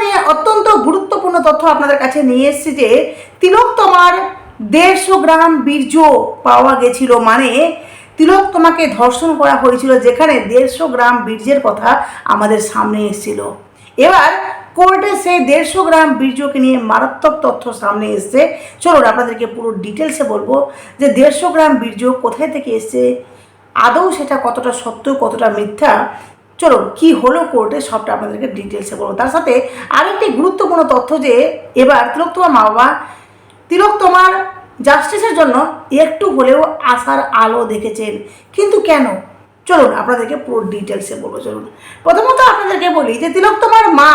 নিয়ে অত্যন্ত গুরুত্বপূর্ণ তথ্য আপনাদের কাছে নিয়ে এসেছি যে তিলোত্তমার দেড়শো গ্রাম বীর্য পাওয়া গেছিল। মানে তিলোত্তমাকে ধর্ষণ করা হয়েছিল যেখানে দেড়শো গ্রাম বীর্যের কথা আমাদের সামনে এসেছিল। এবার কোর্টে সেই দেড়শো গ্রাম বীর্যকে নিয়ে মারাত্মক তথ্য সামনে এসছে। চলুন আপনাদেরকে পুরো ডিটেলসে বলব যে দেড়শো গ্রাম বীর্য কোথায় থেকে এসছে, আদৌ সেটা কতটা সত্য, কতটা মিথ্যা চলুন, কি হলো কোর্টে সবটা আপনাদেরকে ডিটেলসে বলব। তার সাথে আরেকটি গুরুত্বপূর্ণ তথ্য যে, এবার তিলক তোমার মা বাবা তিলক তোমার জাস্টিসের জন্য একটু হলেও আসার আলো দেখেছেন। কিন্তু কেন? চলুন, আপনাদেরকে পুরো ডিটেলসে বলব, চলুন। প্রথমত আপনাদেরকে বলি যে, তিলক তোমার মা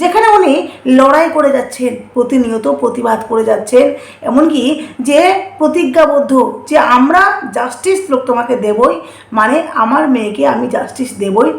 যেখানে উনি লড়াই করে যাচ্ছেন, প্রতিনিয়ত প্রতিবাদ করে যাচ্ছেন, এমনকি যে প্রতিজ্ঞাবদ্ধ, যে আমরা জাস্টিস লোক তোমাকে দেবই মানে আমার মেয়েকে আমি জাস্টিস দেবই,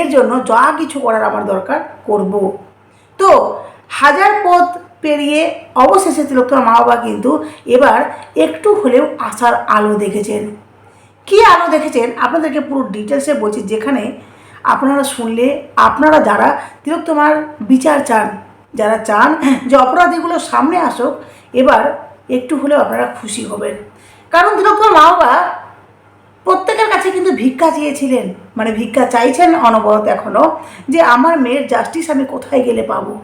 এর জন্য যা কিছু করার আমার দরকার করব। তো হাজার পথ পেরিয়ে অবশেষে তিলোত্তমার মা বাবা কিন্তু এবার একটু হলেও আশার আলো দেখেছেন। কি আলো দেখেছেন? আপনাদেরকে পুরো ডিটেলসে বলছি, যেখানে আপনারা শুনলে আপনারা যারা তিলোত্তমার বিচার চান, যারা চান যে অপরাধীগুলো সামনে আসুক, এবার একটু হলেও আপনারা খুশি হবেন। কারণ তিলোত্তমার মা বাবা প্রত্যেকের কাছে কিন্তু ভিক্ষা চেয়েছিলেন মানে ভিক্ষা চাইছেন অনবরত এখনও যে আমার মেয়ের জাস্টিস আমি কোথায় গেলে পাবো?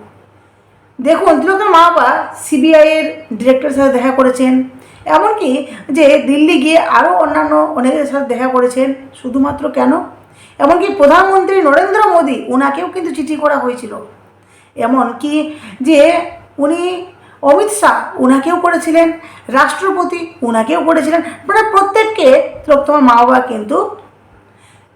দেখুন তিলোত্তমার মা বাবা সিবিআইয়ের ডিরেক্টরের সাথে দেখা করেছেন, এমনকি যে দিল্লি গিয়ে আরও অন্যান্য অনেকের সাথে দেখা করেছেন, শুধুমাত্র কেন? এমনকি প্রধানমন্ত্রী নরেন্দ্র মোদী ওনাকেও কিন্তু চিঠি করা হয়েছিল। এমনকি যে উনি অমিত শাহ ওনাকেও করেছিলেন। রাষ্ট্রপতি ওনাকেও করেছিলেন। মানে প্রত্যেককে, তোমার মা বাবা কিন্তু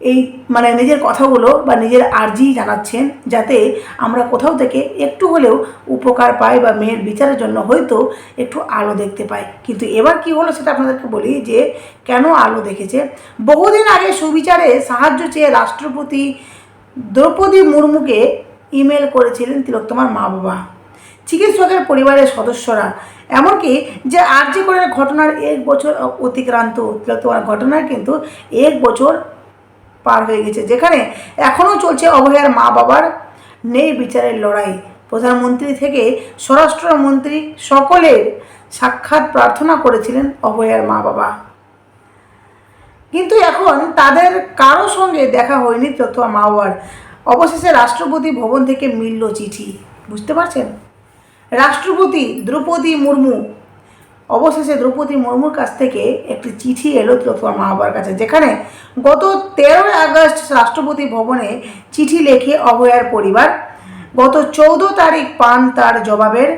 এই মানে নিজের কথাগুলো বা নিজের আর্জি জানাচ্ছেন যাতে আমরা কোথাও থেকে একটু হলেও উপকার পাই বা মেয়ের বিচারের জন্য হয়তো একটু আলো দেখতে পাই। কিন্তু এবার কি হলো সেটা আপনাদেরকে বলি যে, কেন আলো দেখেছে? বহুদিন আগে সুবিচারে সাহায্য চেয়ে রাষ্ট্রপতি দ্রৌপদী মুর্মুকে ইমেল করেছিলেন তিলোত্তমার মা বাবা চিকিৎসকের পরিবারের সদস্যরা। এমনকি যে আর্জি করার ঘটনার এক বছর অতিক্রান্ত, তিলোত্তমার ঘটনার কিন্তু এক বছর পার হয়ে গেছে। যেখানে এখনও চলছে অভয়ার মা বাবার নেই বিচারের লড়াই। প্রধানমন্ত্রী থেকে স্বরাষ্ট্রমন্ত্রী সকলের সাক্ষাৎ প্রার্থনা করেছিলেন অভয়ার মা বাবা। কিন্তু এখন তাদের কারও সঙ্গে দেখা হয়নি তথ্য মা বাবার অবশেষে রাষ্ট্রপতি ভবন থেকে মিলল চিঠি। বুঝতে পারছেন? রাষ্ট্রপতি দ্রৌপদী মুর্মু অবশেষে দ্রৌপদী মুর্মুর কাছ থেকে একটি চিঠি এলো তিলোত্তমার মা বাবার কাছে, যেখানে গত তেরোই আগস্ট রাষ্ট্রপতি ভবনে চিঠি লেখে অভয়ার পরিবার, গত চৌদ্দ তারিখ পান তার জবাবের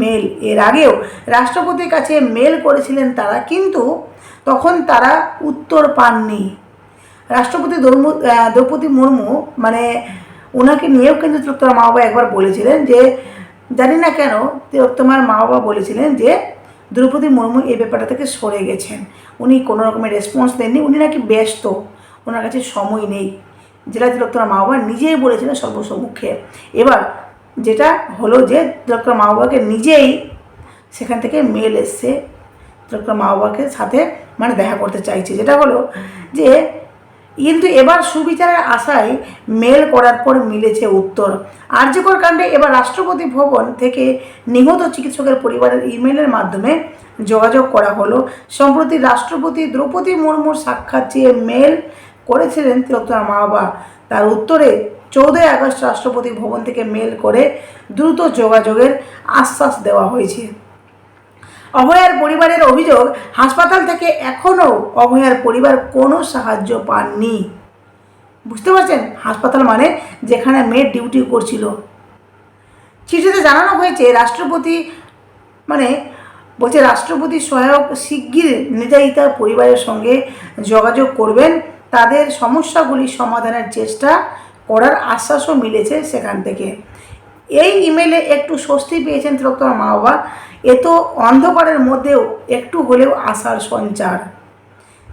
মেল। এর আগেও রাষ্ট্রপতির কাছে মেল করেছিলেন তারা, কিন্তু তখন তারা উত্তর পাননি। রাষ্ট্রপতি দ্রৌপদী মুর্মু মানে ওনাকে নিয়েও কিন্তু তিলোত্তমার মা বাবা একবার বলেছিলেন যে, জানি না কেন, তিলোত্তমার মা বাবা বলেছিলেন যে দ্রৌপদী মুর্মু এই ব্যাপারটা থেকে সরে গেছেন। উনি কোনো রকমের রেসপন্স দেননি, উনি নাকি ব্যস্ত। ওনার কাছে সময় নেই। জেলা তিলোত্তমার মা বাবা নিজেই বলেছিলেন সর্বসম্মুখে। এবার যেটা হলো যে তিলোত্তমার মা বাবাকে নিজেই সেখান থেকে মেল এসছে। তিলোত্তমার মা বাবাকে সাথে মানে দেখা করতে চাইছে। যেটা হলো যে কিন্তু এবার সুবিচারের আশায় মেল করার পর মিলেছে উত্তর। আর্যকর কাণ্ডে এবার রাষ্ট্রপতি ভবন থেকে নিহত চিকিৎসকের পরিবারের ইমেলের মাধ্যমে যোগাযোগ করা হলো। সম্প্রতি রাষ্ট্রপতি দ্রৌপদী মুর্মুর সাক্ষাৎ চেয়ে মেল করেছিলেন তিলোত্তমার মা বাবা, তার উত্তরে চৌদ্দই আগস্ট রাষ্ট্রপতি ভবন থেকে মেল করে দ্রুত যোগাযোগের আশ্বাস দেওয়া হয়েছে। অভয়ার পরিবারের অভিযোগ, হাসপাতাল থেকে এখনও অভয়ার পরিবার কোনো সাহায্য পাননি। বুঝতে পারছেন? হাসপাতাল মানে যেখানে মেয়ের ডিউটি করছিল। চিঠিতে জানানো হয়েছে, রাষ্ট্রপতি মানে বলছে, রাষ্ট্রপতি সহায়ক শিগগির নির্যাতিতার পরিবারের সঙ্গে যোগাযোগ করবেন। তাদের সমস্যাগুলি সমাধানের চেষ্টা করার আশ্বাসও মিলেছে সেখান থেকে। এই ইমেলে একটু স্বস্তি পেয়েছেন তিলোত্তমার মা বাবা এ তো অন্ধকারের মধ্যেও একটু হলেও আশার সঞ্চার।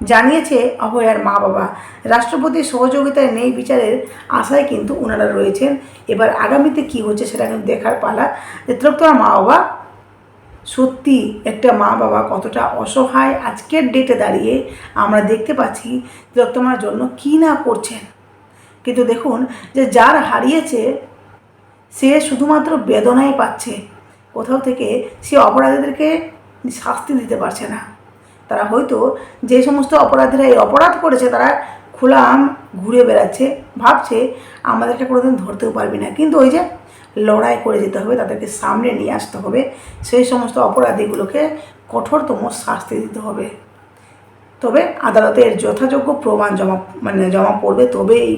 জানিয়েছে অভয়ার মা বাবা। রাষ্ট্রপতির সহযোগিতায় নেই বিচারের আশায় কিন্তু ওনারা রয়েছেন। এবার আগামীতে কি হচ্ছে সেটা কিন্তু দেখার পালা। যে তিলোত্তমার মা বাবা, সত্যি একটা মা বাবা কতটা অসহায় আজকের ডেটে দাঁড়িয়ে আমরা দেখতে পাচ্ছি তিলোত্তমার জন্য কী না করছেন। কিন্তু দেখুন যে যার হারিয়েছে, সে শুধুমাত্র বেদনাই পাচ্ছে। কোথাও থেকে সে অপরাধীদেরকে শাস্তি দিতে পারছে না। তারা হয়তো যে সমস্ত অপরাধীরা এই অপরাধ করেছে, তারা খোলা আম ঘুরে বেড়াচ্ছে, ভাবছে, আমাদেরকে কোনোদিন ধরতেও পারবি না। কিন্তু ওই যে লড়াই করে যেতে হবে, তাদেরকে সামনে নিয়ে আসতে হবে। সেই সমস্ত অপরাধীগুলোকে কঠোরতম শাস্তি দিতে হবে। তবে আদালতের যথাযোগ্য প্রমাণ জমা মানে জমা পড়বে, তবেই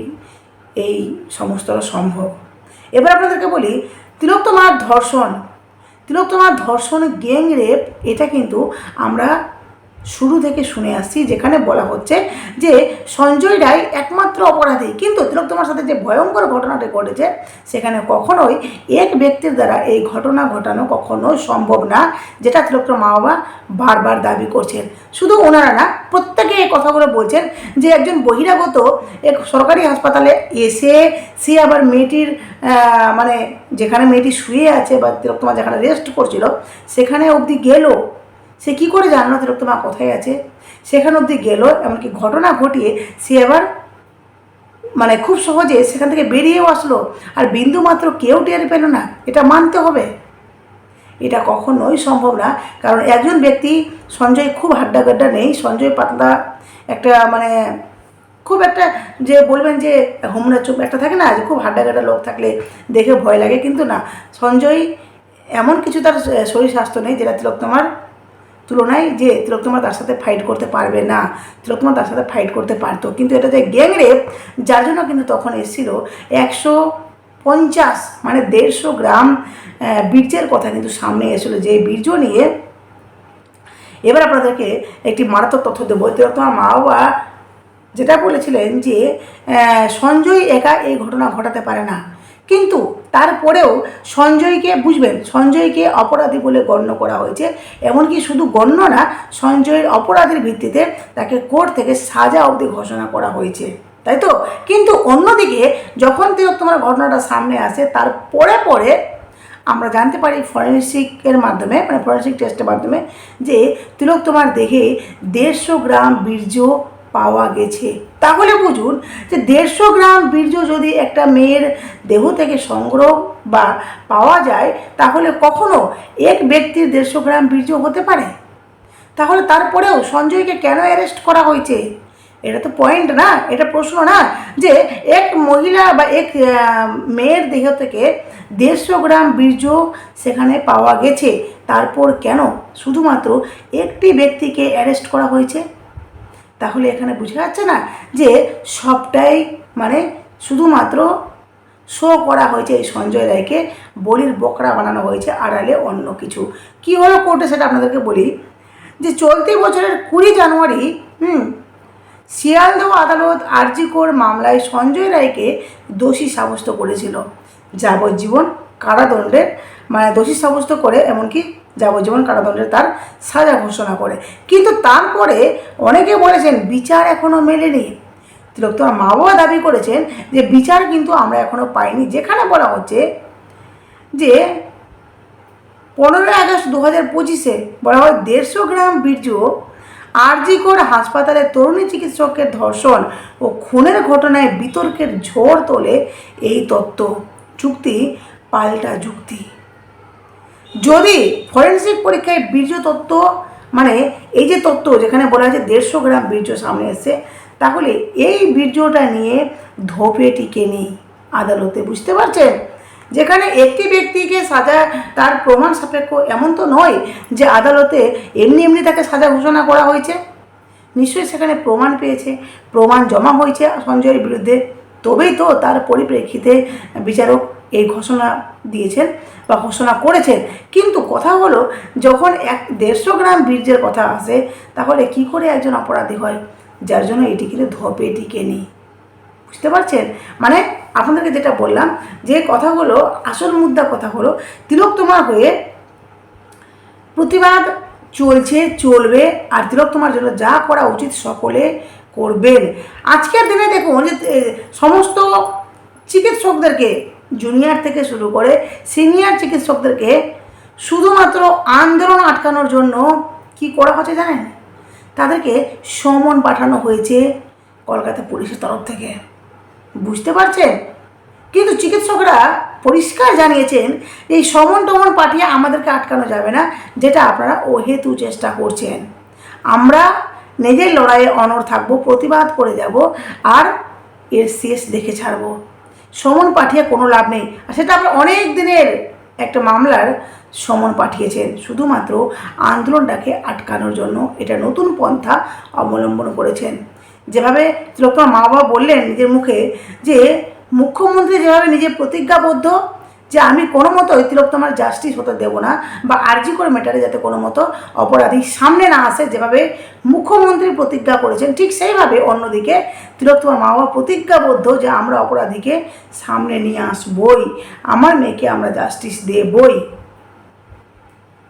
এই সমস্তটা সম্ভব। এবার আপনাদেরকে বলি, তিলোত্তমার ধর্ষণ তিলোত্তমার ধর্ষণ গ্যাং রেপ এটা কিন্তু আমরা শুরু থেকে শুনে আসছি, যেখানে বলা হচ্ছে যে সঞ্জয় রায় একমাত্র অপরাধী। কিন্তু তিলক, তোমার সাথে যে ভয়ঙ্কর ঘটনাটি ঘটেছে, সেখানে কখনোই এক ব্যক্তির দ্বারা এই ঘটনা ঘটানো কখনোই সম্ভব না, যেটা তিলোত্তমার মা বাবা বারবার দাবি করছেন। শুধু ওনারা না, প্রত্যেকে এই কথাগুলো বলছেন যে একজন বহিরাগত এক সরকারি হাসপাতালে এসে সে আবার মেয়েটির মানে যেখানে মেয়েটি শুয়ে আছে বা তিলক তোমার যেখানে রেস্ট করছিল, সেখানে অবধি গেল। সে কি করে জানলো তিলোত্তমা কোথায় আছে? সেখান অবধি গেল, এমনকি ঘটনা ঘটিয়ে সে এবার মানে খুব সহজে সেখান থেকে বেরিয়েও আসলো। আর বিন্দু মাত্র কেউ টের পেল না, এটা মানতে হবে। এটা কখনোই সম্ভব না, কারণ একজন ব্যক্তি সঞ্জয় খুব হাড্ডাগাড্ডা নেই। সঞ্জয় পাতলা একটা মানে খুব একটা যে বলবেন যে হোমরা চুপ একটা থাকে না, যে খুব হাড্ডাগাড্ডা লোক থাকলে দেখে ভয় লাগে, কিন্তু না। সঞ্জয় এমন কিছু তার শরীর স্বাস্থ্য নেই যেটা তিলোত্তমার তুলনায় যে তিলোত্তমা তার সাথে ফাইট করতে পারবে না তিলোত্তমা তার সাথে ফাইট করতে পারতো। কিন্তু এটা যে গ্যাং রেপ যার জন্য কিন্তু তখন এসেছিল একশো পঞ্চাশ মানে দেড়শো গ্রাম বীর্যের কথা কিন্তু সামনে এসেছিল। যে বীর্য নিয়ে এবার আপনাদেরকে একটি মারাত্মক তথ্য দেবো। তিলোত্তমার মা বাবা যেটা বলেছিলেন যে সঞ্জয় একা এই ঘটনা ঘটাতে পারে না। কিন্তু তারপরেও সঞ্জয়কে, বুঝবেন, সঞ্জয়কে অপরাধী বলে গণ্য করা হয়েছে। এমনকি শুধু গণ্য না, সঞ্জয়ের অপরাধের ভিত্তিতে তাকে কোর্ট থেকে সাজা অবধি ঘোষণা করা হয়েছে। তাই তো? কিন্তু অন্যদিকে, যখন তোমার ঘটনাটা সামনে আসে তার পরে পরে আমরা জানতে পারি ফরেন্সিকের মাধ্যমে মানে ফরেন্সিক টেস্টের মাধ্যমে, যে তিলক তোমার দেহে দেড়শো গ্রাম বীর্য পাওয়া গেছে। তাহলে বুঝুন যে দেড়শো গ্রাম বীর্য যদি একটা মেয়ের দেহ থেকে সংগ্রহ বা পাওয়া যায়, তাহলে কখনো এক ব্যক্তির দেড়শো গ্রাম বীর্য হতে পারে? তাহলে তারপরেও সঞ্জয়কে কেন অ্যারেস্ট করা হয়েছে? এটা তো পয়েন্ট না, এটা প্রশ্ন না যে এক মহিলা বা এক মেয়ের দেহ থেকে দেড়শো গ্রাম বীর্য সেখানে পাওয়া গেছে। তারপর কেন? শুধুমাত্র একটি ব্যক্তিকে অ্যারেস্ট করা হয়েছে? তাহলে এখানে বোঝা যাচ্ছে না যে সবটাই মানে শুধুমাত্র শো করা হয়েছে এই সঞ্জয় রায়কে, বলির বকরা বানানো হয়েছে আড়ালে অন্য কিছু। কি হলো কোর্টে সেটা আপনাদেরকে বলি, যে চলতি বছরের কুড়ি জানুয়ারি, হুম, শিয়ালদহ আদালত আরজিকর মামলায় সঞ্জয় রায়কে দোষী সাব্যস্ত করেছিল। যাবজ্জীবন কারাদণ্ডের মানে দোষী সাব্যস্ত করে, এমনকি যাবজ্জীবন কারাদণ্ডের তার সাজা ঘোষণা করে। কিন্তু তারপরে অনেকে বলেছেন, বিচার এখনও মেলেনি। তিলোত্তমা মা বাবা দাবি করেছেন যে, বিচার কিন্তু আমরা এখনও পাইনি। যেখানে বলা হচ্ছে যে, পনেরোই আগস্ট দু হাজার পঁচিশে বলা হয় দেড়শো গ্রাম বীর্য আরজিকর হাসপাতালে তরুণী চিকিৎসকের ধর্ষণ ও খুনের ঘটনায় বিতর্কের ঝড় তোলে এই তত্ত্ব। চুক্তি, পাল্টা যুক্তি যদি ফরেন্সিক পরীক্ষায় বীর্য তত্ত্ব মানে এই যে তত্ত্ব যেখানে বলা হয়েছে দেড়শো গ্রাম বীর্য সামনে এসছে, তাহলে এই বীর্যটা নিয়ে ধোপে টিকে নেই আদালতে, বুঝতে পারছেন? যেখানে একটি ব্যক্তিকে সাজা, তার প্রমাণ সাপেক্ষ এমন তো নয় যে আদালতে এমনি এমনি তাকে সাজা ঘোষণা করা হয়েছে। নিশ্চয়ই সেখানে প্রমাণ পেয়েছে, প্রমাণ জমা হয়েছে সঞ্জয়ের বিরুদ্ধে। তবেই তো তার পরিপ্রেক্ষিতে বিচারক এই ঘোষণা দিয়েছেন বা ঘোষণা করেছেন। কিন্তু কথা হলো, যখন এক দেড়শো গ্রাম বীর্যের কথা আসে, তাহলে কি করে একজন অপরাধী হয়? যার জন্য এটি কিন্তু ধপে টিকে নেই। বুঝতে পারছেন? মানে আপনাদেরকে যেটা বললাম, যে কথাগুলো আসল মুদ্রা কথা হলো তিলোত্তমা হয়ে প্রতিবাদ চলছে, চলবে, আর তিলোত্তমার জন্য যা করা উচিত সকলে করবেন। আজকের দিনে দেখুন যে সমস্ত চিকিৎসকদেরকে জুনিয়র থেকে শুরু করে সিনিয়র চিকিৎসকদেরকে শুধুমাত্র আন্দোলন আটকানোর জন্য কি করা হচ্ছে জানেন? তাদেরকে সমন পাঠানো হয়েছে কলকাতা পুলিশের তরফ থেকে। বুঝতে পারছেন? কিন্তু চিকিৎসকরা পরিষ্কার জানিয়েছেন, এই সমন টমন পাঠিয়ে আমাদেরকে আটকানো যাবে না, যেটা আপনারা ওহেতু চেষ্টা করছেন। আমরা নিজের লড়াইয়ে অনর থাকব, প্রতিবাদ করে যাব, আর এর শেষ দেখে ছাড়বো। সমন পাঠিয়ে কোনো লাভ নেই। আর সেটা আমরা অনেক দিনের একটা মামলার সমন পাঠিয়েছেন। শুধুমাত্র আন্দোলনটাকে আটকানোর জন্য এটা নতুন পন্থা অবলম্বন করেছেন। যেভাবে তিলোত্তমার মা বাবা বললেন নিজের মুখে যে, মুখ্যমন্ত্রী যেভাবে নিজের প্রতিজ্ঞাবদ্ধ যে আমি কোনো মতো মতোই তিলোত্তমার জাস্টিস হতে দেব না বা আর্জি করে মেটারে যাতে কোনো মতো অপরাধী সামনে না আসে, যেভাবে মুখ্যমন্ত্রী প্রতিজ্ঞা করেছেন, ঠিক সেইভাবে অন্যদিকে তিলোত্তমার মা বাবা প্রতিজ্ঞাবদ্ধ যে আমরা অপরাধীকে সামনে নিয়ে আসবই, আমার মেয়েকে আমরা জাস্টিস দেবই।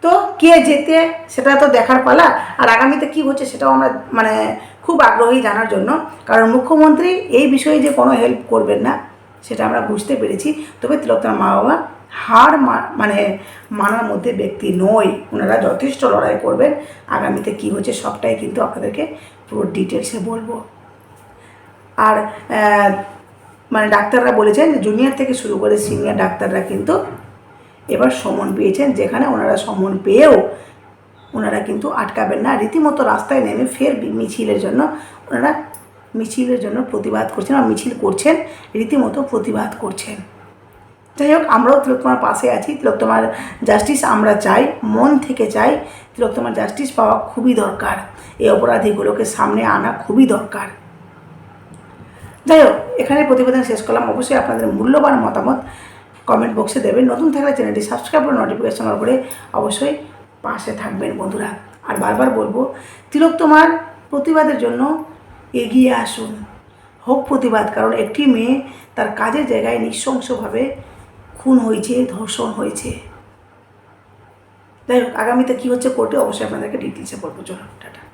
তো কে যেতে সেটা তো দেখার পালা, আর আগামীতে কি হচ্ছে সেটাও আমরা মানে খুব আগ্রহী জানার জন্য, কারণ মুখ্যমন্ত্রী এই বিষয়ে যে কোনো হেল্প করবেন না। সেটা আমরা বুঝতে পেরেছি। তবে তিলোত্তমার মা বাবা হার মানে মানার মধ্যে ব্যক্তি নয় ওনারা যথেষ্ট লড়াই করবেন। আগামীতে কি হচ্ছে সবটাই কিন্তু আপনাদেরকে পুরো ডিটেলসে বলব। আর মানে ডাক্তাররা বলেছেন যে জুনিয়র থেকে শুরু করে সিনিয়র ডাক্তাররা কিন্তু এবার সমন পেয়েছেন, যেখানে ওনারা সমন পেয়েও ওনারা কিন্তু আটকাবেন না। রীতিমতো রাস্তায় নেমে ফের মিছিলের জন্য ওনারা মিছিলের জন্য প্রতিবাদ করছেন আর মিছিল করছেন, রীতিমতো প্রতিবাদ করছেন। যাই হোক, আমরাও তিলোত্তমার পাশে আছি। তিলোত্তমার জাস্টিস আমরা চাই, মন থেকে চাই। তিলোত্তমার জাস্টিস পাওয়া খুবই দরকার। এই অপরাধীগুলোকে সামনে আনা খুবই দরকার। যাই হোক এখানে প্রতিবেদন শেষ করলাম। অবশ্যই আপনাদের মূল্যবান মতামত কমেন্ট বক্সে দেবেন। নতুন থাকলে চ্যানেলটি সাবস্ক্রাইব করে নোটিফিকেশন অন করে অবশ্যই পাশে থাকবেন বন্ধুরা। আর বারবার বলব তিলক তোমার প্রতিবাদের জন্য এগিয়ে আসুন। হোক প্রতিবাদ, কারণ একটি মেয়ে তার কাজের জায়গায় নৃশংসভাবে খুন হয়েছে, ধর্ষণ হয়েছে। যাই হোক, আগামীতে কী হচ্ছে কোর্টে অবশ্যই আপনাদেরকে ডিটেলসে বলব। চলো টাটা।